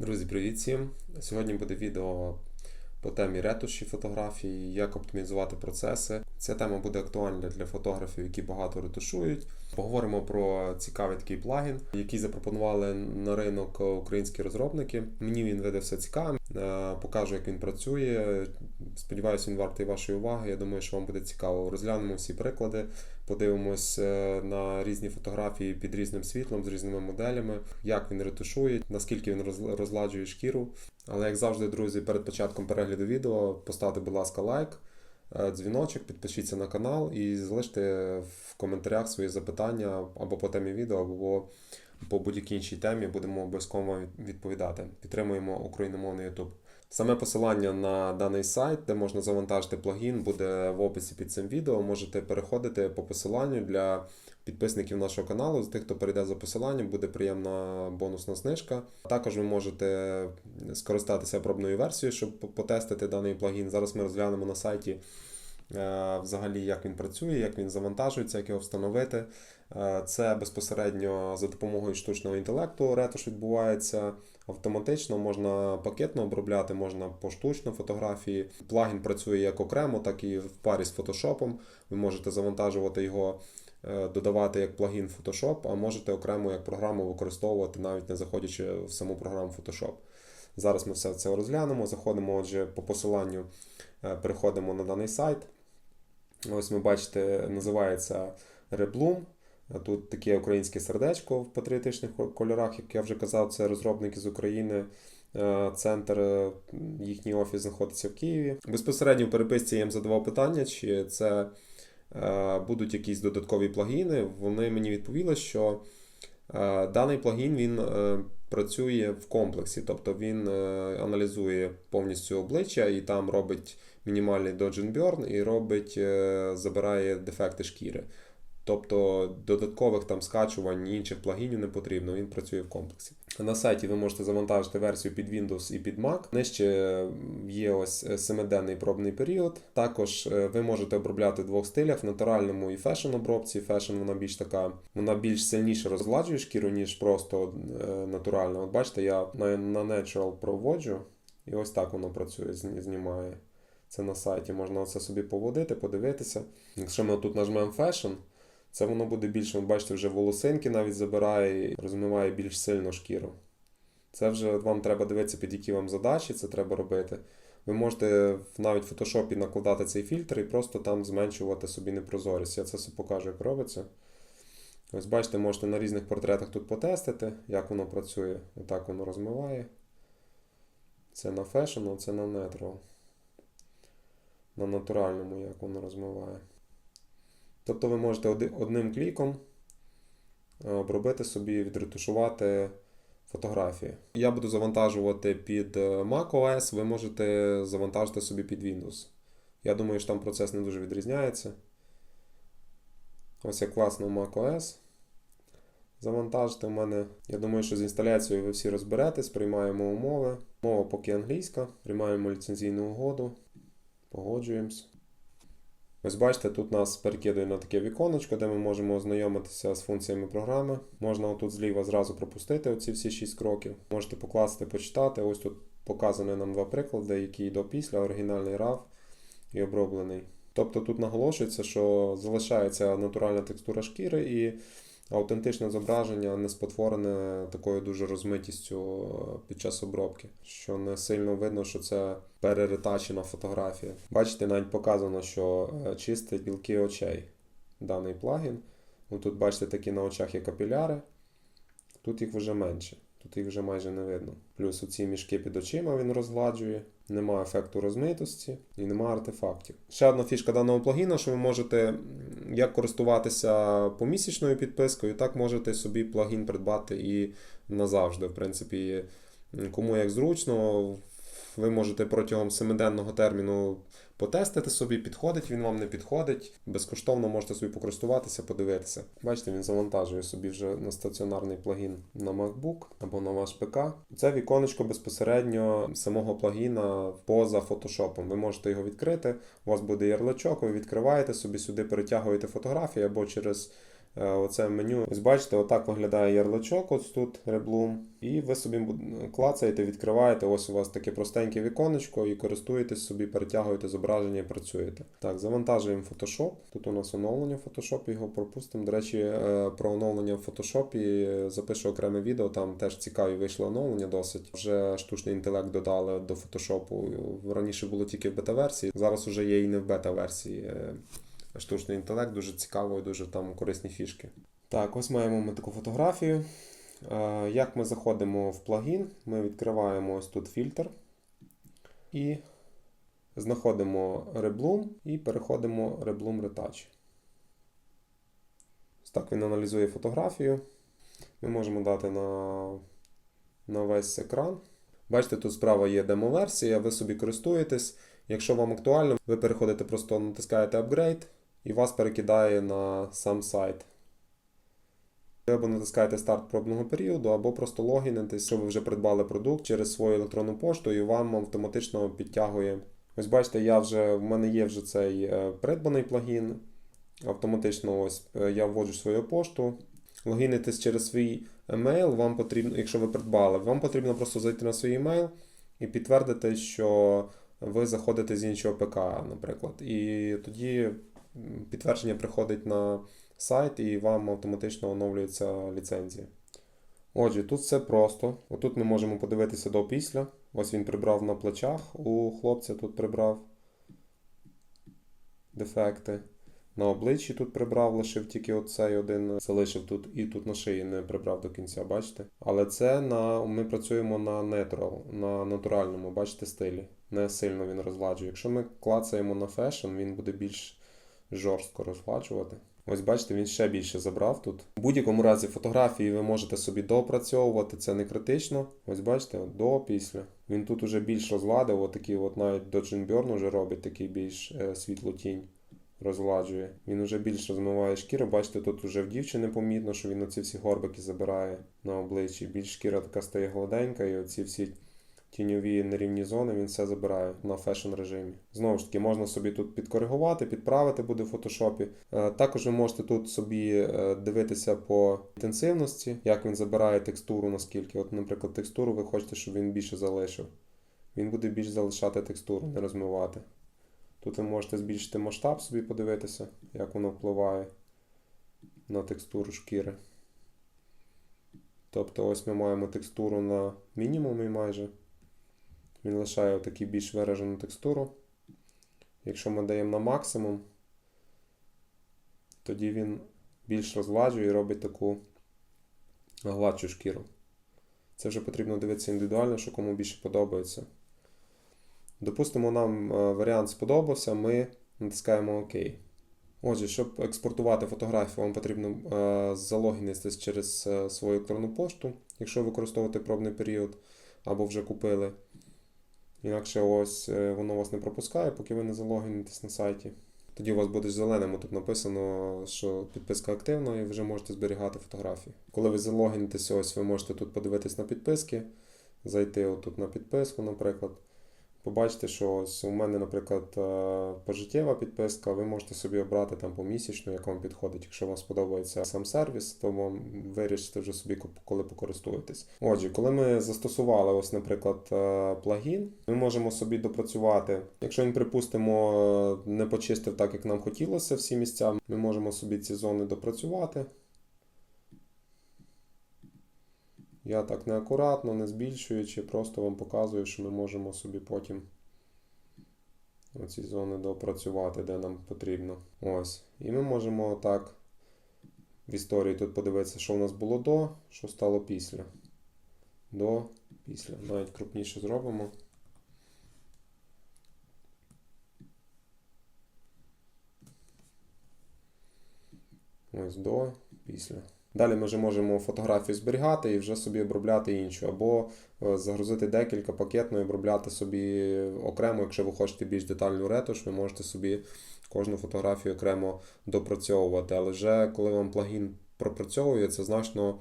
Друзі, привіт всім! Сьогодні буде відео по темі ретуші фотографії, як оптимізувати процеси. Ця тема буде актуальна для фотографів, які багато ретушують. Поговоримо про цікавий такий плагін, який запропонували на ринок українські розробники. Мені він видався цікавим. Е, Покажу, як він працює. Сподіваюся, він вартий вашої уваги. Я думаю, що вам буде цікаво. Розглянемо всі приклади, подивимось е, на різні фотографії під різним світлом, з різними моделями, як він ретушує, наскільки він розладжує шкіру. Але як завжди, друзі, перед початком перегляду відео поставте, будь ласка, лайк, е, дзвіночок, підпишіться на канал і залиште в коментарях свої запитання або по темі відео, або по будь-якій іншій темі. Будемо обов'язково відповідати. Підтримуємо україномовний YouTube. Саме посилання на даний сайт, де можна завантажити плагін, буде в описі під цим відео. Можете переходити по посиланню для підписників нашого каналу. З тих, хто перейде за посиланням, буде приємна бонусна знижка. Також ви можете скористатися пробною версією, щоб потестити даний плагін. Зараз ми розглянемо на сайті взагалі, як він працює, як він завантажується, як його встановити. Е, Це безпосередньо за допомогою штучного інтелекту ретуш відбувається автоматично, можна пакетно обробляти, можна поштучно фотографії. Плагін працює як окремо, так і в парі з фотошопом. Ви можете завантажувати його, е, додавати як плагін Photoshop, а можете окремо як програму використовувати, навіть не заходячи в саму програму Photoshop. Зараз ми все це розглянемо. Заходимо отже по посиланню, е, переходимо на даний сайт. Ось ми бачите, називається Reblum. Тут таке українське сердечко в патріотичних кольорах, як я вже казав, це розробники з України. Е, Центр, е, їхній офіс знаходиться в Києві. Безпосередньо в переписці я їм задавав питання, чи це е, будуть якісь додаткові плагіни. Вони мені відповіли, що даний плагін він е, працює в комплексі, тобто він е, аналізує повністю обличчя і там робить мінімальний dodge and burn і робить, е, забирає дефекти шкіри. Тобто додаткових там скачувань інших плагінів не потрібно, він працює в комплексі. На сайті ви можете завантажити версію під Windows і під Mac. Нижче є ось 7-денний пробний період. Також е, ви можете обробляти в двох стилях: в натуральному і фешн обробці. Фешн вона більш така, вона більш сильніше розгладжує шкіру, ніж просто е, натуральна. От бачите, я на, на Natural проводжу, і ось так воно працює, знімає. Це на сайті можна це собі поводити, подивитися. Якщо ми тут нажмемо Fashion, це воно буде більше, ви бачите, вже волосинки навіть забирає і розмиває більш сильно шкіру. Це вже вам треба дивитися, під які вам задачі це треба робити. Ви можете навіть в фотошопі накладати цей фільтр і просто там зменшувати собі непрозорість. Я це все покажу, як робиться. Ось бачите, можете на різних портретах тут потестити, як воно працює. Отак воно розмиває. Це на а це на Natural. На натуральному, як воно розмиває. Тобто ви можете одним кліком е, обробити собі, відретушувати фотографії. Я буду завантажувати під е, macOS, ви можете завантажити собі під Windows. Я думаю, що там процес не дуже відрізняється. Ось як класно macOS. Завантажити в мене. Я думаю, що з інсталяцією ви всі розберетесь, приймаємо умови. Мова поки англійська, приймаємо ліцензійну угоду, погоджуємось. Ось бачите, тут нас перекидує на таке віконечко, де ми можемо ознайомитися з функціями програми. Можна отут зліва зразу пропустити оці всі 6 кроків. Можете покласти, почитати. Ось тут показані нам два приклади, які до після, оригінальний RAW і оброблений. Тобто тут наголошується, що залишається натуральна текстура шкіри і автентичне зображення не спотворене такою дуже розмитістю е, під час обробки, що не сильно видно, що це переретачена фотографія. Бачите, навіть показано, що е, чистить білки очей даний плагін. Ну, тут бачите, такі на очах є капіляри, тут їх вже менше. Тут їх вже майже не видно. Плюс оці мішки під очима він розгладжує, немає ефекту розмитості і немає артефактів. Ще одна фішка даного плагіна, що ви можете як користуватися помісячною підпискою, так можете собі плагін придбати і назавжди. В принципі, кому як зручно, ви можете протягом 7-денного терміну потестити собі, підходить він вам, не підходить. Безкоштовно можете собі покористуватися, подивитися. Бачите, він завантажує собі вже на стаціонарний плагін на MacBook або на ваш ПК. Це віконечко безпосередньо самого плагіна поза фотошопом. Ви можете його відкрити, у вас буде ярличок, ви відкриваєте собі сюди, перетягуєте фотографії або через оце меню. Ось бачите, отак виглядає ярличок, ось тут Reblum. І ви собі клацаєте, відкриваєте. Ось у вас таке простеньке віконечко і користуєтесь собі, перетягуєте зображення і працюєте. Так, завантажуємо Photoshop. Тут у нас оновлення Photoshop, його пропустимо. До речі, е, про оновлення в Photoshop е, запишу окреме відео, там теж цікаві вийшли оновлення досить. Вже штучний інтелект додали до Photoshop. Раніше було тільки в бета-версії, зараз уже є і не в бета-версії. Штучний інтелект дуже цікаво і дуже там корисні фішки. Так, ось маємо ми таку фотографію. Е, Як ми заходимо в плагін, ми відкриваємо ось тут фільтр і знаходимо Reblum і переходимо Reblum Retouch. Ось так він аналізує фотографію. Ми можемо дати на, на весь екран. Бачите, тут справа є демо-версія, ви собі користуєтесь. Якщо вам актуально, ви переходите просто натискаєте Upgrade і вас перекидає на сам сайт. Ви або натискаєте старт пробного періоду, або просто логінитесь, що ви вже придбали продукт через свою електронну пошту, і вам автоматично підтягує. Ось бачите, я вже, в мене є вже цей е, придбаний плагін. Автоматично ось е, я вводжу свою пошту. Логінитесь через свій емейл, вам потрібно, якщо ви придбали, вам потрібно просто зайти на свій емейл і підтвердити, що ви заходите з іншого ПК, наприклад. І тоді підтвердження приходить на сайт і вам автоматично оновлюється ліцензія. Отже, тут все просто. Отут ми можемо подивитися до після. Ось він прибрав на плечах, у хлопця тут прибрав дефекти. На обличчі тут прибрав, лишив тільки оцей один, залишив тут і тут на шиї не прибрав до кінця, бачите? Але це на ми працюємо на natural, на натуральному, бачите, стилі. Не сильно він розгладжує. Якщо ми клацаємо на фешн, він буде більш жорстко розгладжувати. Ось бачите, він ще більше забрав тут. У будь-якому разі фотографії ви можете собі допрацьовувати, це не критично. Ось бачите, от до після. Він тут уже більш розгладив, отакий, от навіть and Burn уже робить такий більш е, світлу тінь. Розгладжує. Він уже більш розмиває шкіру. Бачите, тут уже в дівчини помітно, що він оці всі горбики забирає на обличчі. Більш шкіра така стає гладенька, і оці всі тіньові нерівні зони він все забирає на фешн режимі. Знову ж таки, можна собі тут підкоригувати, підправити буде в фотошопі. Е, Також ви можете тут собі е, дивитися по інтенсивності, як він забирає текстуру, наскільки. От, наприклад, текстуру ви хочете, щоб він більше залишив. Він буде більш залишати текстуру, не розмивати. Тут ви можете збільшити масштаб собі подивитися, як воно впливає на текстуру шкіри. Тобто ось ми маємо текстуру на мінімумі майже. Він лишає таку більш виражену текстуру. Якщо ми даємо на максимум, тоді він більш розгладжує і робить таку гладшу шкіру. Це вже потрібно дивитися індивідуально, що кому більше подобається. Допустимо, нам е, варіант сподобався, ми натискаємо ОК. Отже, щоб експортувати фотографію, вам потрібно е, залогінитись через е, свою електронну пошту, якщо використовувати пробний період або вже купили. Інакше ось е, воно вас не пропускає, поки ви не залогінитесь на сайті. Тоді у вас буде зеленим, тут написано, що підписка активна і вже можете зберігати фотографії. Коли ви залогінитеся, ось ви можете тут подивитись на підписки, зайти отут на підписку, наприклад. Побачите, що ось у мене, наприклад, е, пожиттєва підписка, ви можете собі обрати там помісячну, як вам підходить. Якщо вам сподобається сам сервіс, то вам вирішите вже собі, коли покористуєтесь. Отже, коли ми застосували, ось, наприклад, е, плагін, ми можемо собі допрацювати. Якщо він, припустимо, не почистив так, як нам хотілося всі місця, ми можемо собі ці зони допрацювати. Я так неакуратно, не збільшуючи, просто вам показую, що ми можемо собі потім оці зони допрацювати, де нам потрібно. Ось. І ми можемо так в історії тут подивитися, що у нас було до, що стало після. До, після. Навіть крупніше зробимо. Ось до, після. Далі ми вже можемо фотографію зберігати і вже собі обробляти іншу, або е, загрузити декілька пакетно і обробляти собі окремо, якщо ви хочете більш детальну ретуш, ви можете собі кожну фотографію окремо допрацьовувати. Але вже коли вам плагін пропрацьовує, це значно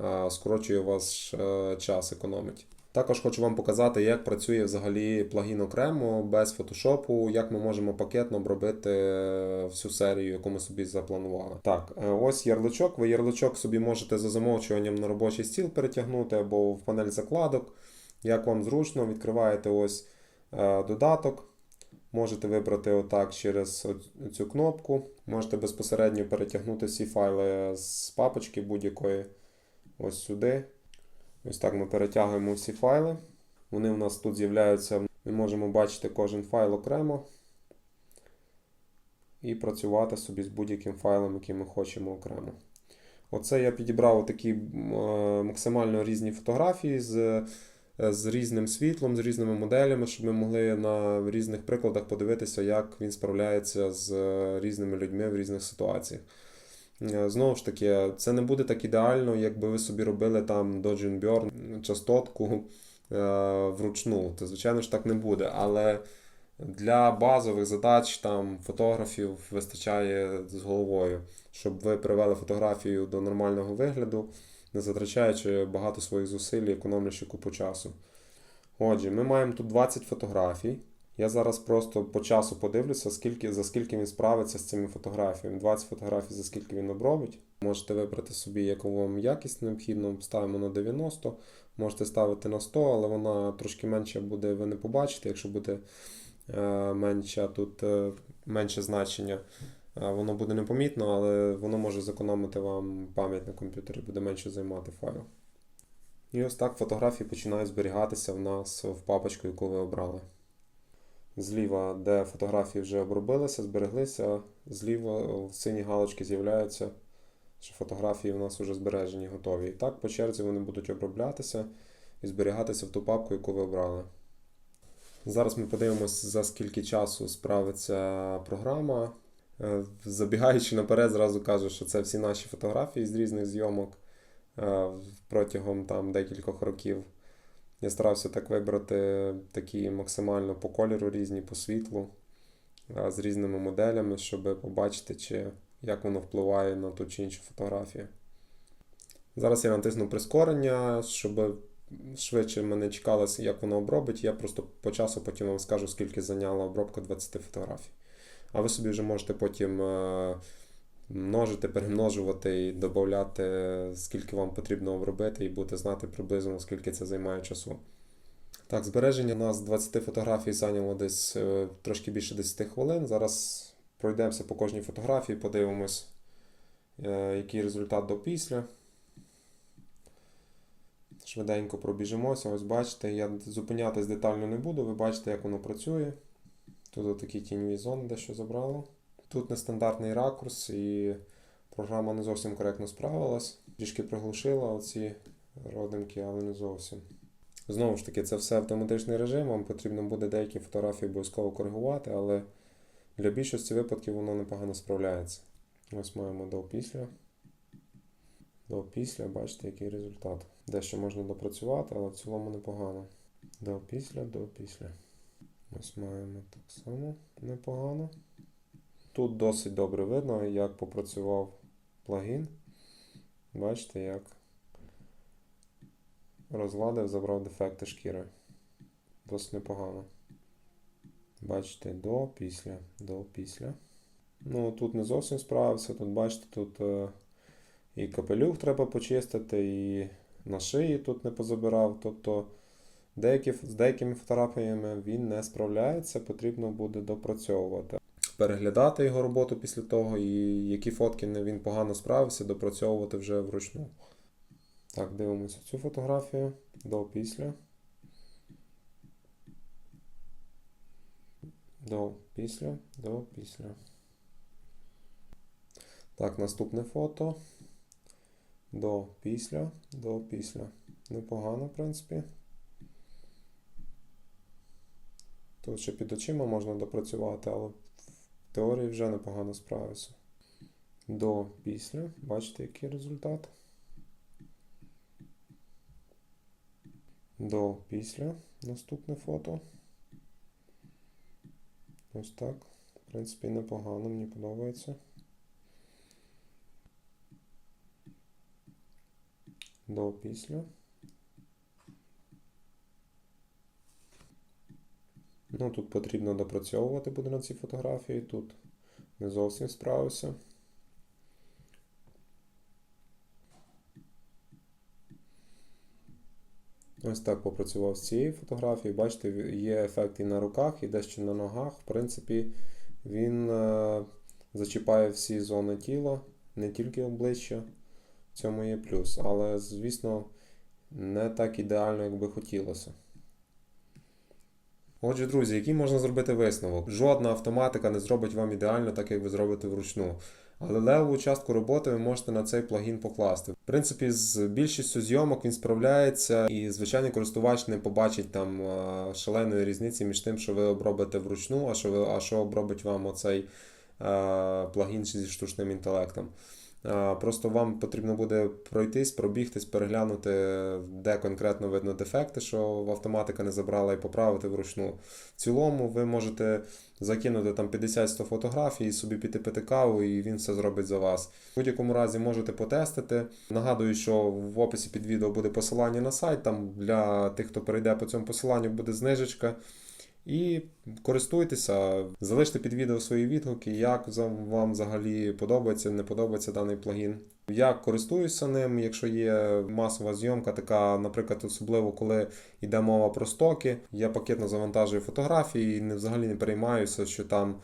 е, скорочує ваш е, час, економить. Також хочу вам показати, як працює взагалі плагін окремо без фотошопу, як ми можемо пакетно обробити е, всю серію, яку ми собі запланували. Так, е, ось ярличок. Ви ярличок собі можете за замовчуванням на робочий стіл перетягнути або в панель закладок. Як вам зручно, відкриваєте ось е, додаток. Можете вибрати отак через цю кнопку. Можете безпосередньо перетягнути всі файли з папочки будь-якої ось сюди. Ось так ми перетягуємо всі файли. Вони у нас тут з'являються. Ми можемо бачити кожен файл окремо і працювати собі з будь-яким файлом, який ми хочемо окремо. Оце я підібрав такі е, максимально різні фотографії з, е, з різним світлом, з різними моделями, щоб ми могли на різних прикладах подивитися, як він справляється з е, різними людьми в різних ситуаціях. Е, Знову ж таки, це не буде так ідеально, якби ви собі робили там Dodge Burn частотку е, вручну. То, звичайно ж, так не буде. Але для базових задач там фотографів вистачає з головою, щоб ви привели фотографію до нормального вигляду, не затрачаючи багато своїх зусиль і економлячи купу часу. Отже, ми маємо тут 20 фотографій. Я зараз просто по часу подивлюся, скільки, за скільки він справиться з цими фотографіями. 20 фотографій, за скільки він обробить. Можете вибрати собі, яку вам якість необхідно. Ставимо на 90, можете ставити на 100, але вона трошки менше буде, ви не побачите. Якщо буде е, менше, тут е, менше значення, е, воно буде непомітно, але воно може зекономити вам пам'ять на комп'ютері, буде менше займати файл. І ось так фотографії починають зберігатися в нас в папочку, яку ви обрали. Зліва, де фотографії вже обробилися, збереглися, зліва в сині галочки з'являються, що фотографії у нас вже збережені, готові. І так по черзі вони будуть оброблятися і зберігатися в ту папку, яку ви обрали. Зараз ми подивимося, за скільки часу справиться програма. Е, Забігаючи наперед, зразу кажу, що це всі наші фотографії з різних зйомок е, протягом там декількох років. Я старався так вибрати такі максимально по кольору різні, по світлу, з різними моделями, щоб побачити, чи, як воно впливає на ту чи іншу фотографію. Зараз я натисну прискорення, щоб швидше мене чекалося, як воно обробить. Я просто по часу потім вам скажу, скільки зайняла обробка 20 фотографій. А ви собі вже можете потім е, множити, перемножувати і додати, скільки вам потрібно обробити, і будете знати приблизно, скільки це займає часу. Так, збереження у нас 20 фотографій зайняло десь е, трошки більше 10 хвилин. Зараз пройдемося по кожній фотографії, подивимось, е, який результат до після. Швиденько пробіжимося. Ось бачите, я зупинятись детально не буду, ви бачите, як воно працює. Тут такі тіньові зони дещо забрало. Тут нестандартний ракурс і програма не зовсім коректно справилась. Трішки приглушила оці родинки, але не зовсім. Знову ж таки, це все автоматичний режим, вам потрібно буде деякі фотографії обов'язково коригувати, але для більшості випадків воно непогано справляється. Ось маємо до після. До після, бачите, який результат. Дещо можна допрацювати, але в цілому непогано. До після, до після. Ось маємо так само непогано. Тут досить добре видно, як попрацював плагін. Бачите, як розладив, забрав дефекти шкіри. Досить непогано. Бачите, до, після, до, після. Ну, тут не зовсім справився. Тут, бачите, тут е, і капелюх треба почистити, і на шиї тут не позабирав. Тобто деякі, з деякими фотографіями він не справляється, потрібно буде допрацьовувати переглядати його роботу після того, і які фотки він погано справився, допрацьовувати вже вручну. Так, дивимося цю фотографію до після. До після, до після. Так, наступне фото. До після, до після. Непогано, в принципі. Тут ще під очима можна допрацювати, але теорії вже непогано справився. До після. Бачите, який результат. До після. Наступне фото. Ось так. В принципі, непогано, мені подобається. До після. Ну, тут потрібно допрацьовувати буде на цій фотографії. Тут не зовсім справився. Ось так попрацював з цією фотографією. Бачите, є ефект і на руках, і дещо на ногах. В принципі, він е, зачіпає всі зони тіла, не тільки обличчя. В цьому є плюс. Але, звісно, не так ідеально, як би хотілося. Отже, друзі, який можна зробити висновок? Жодна автоматика не зробить вам ідеально, так як ви зробите вручну. Але левову частку роботи ви можете на цей плагін покласти. В принципі, з більшістю зйомок він справляється, і звичайний користувач не побачить там шаленої різниці між тим, що ви обробите вручну, а що ви а що обробить вам оцей е, плагін зі штучним інтелектом. Е, Просто вам потрібно буде пройтись, пробігтись, переглянути, де конкретно видно дефекти, що автоматика не забрала, і поправити вручну. В цілому ви можете закинути там 50-100 фотографій, собі піти пити каву, і він все зробить за вас. В будь-якому разі можете потестити. Нагадую, що в описі під відео буде посилання на сайт. Там для тих, хто перейде по цьому посиланню, буде знижечка. І користуйтеся, залиште під відео свої відгуки, як вам взагалі подобається, не подобається даний плагін. Я користуюся ним, якщо є масова зйомка, така, наприклад, особливо коли йде мова про стоки. Я пакетно завантажую фотографії і взагалі не переймаюся, що там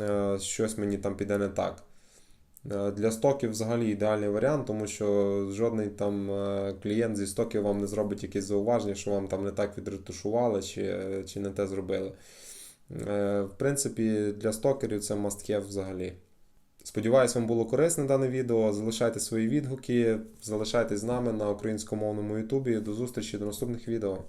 е, щось мені там піде не так. Е, Для стоків взагалі ідеальний варіант, тому що жодний там е, клієнт зі стоків вам не зробить якесь зауваження, що вам там не так відретушували чи, чи не те зробили. Е, В принципі, для стокерів це must have взагалі. Сподіваюсь, вам було корисне дане відео. Залишайте свої відгуки, залишайтесь з нами на українськомовному Ютубі. До зустрічі до наступних відео.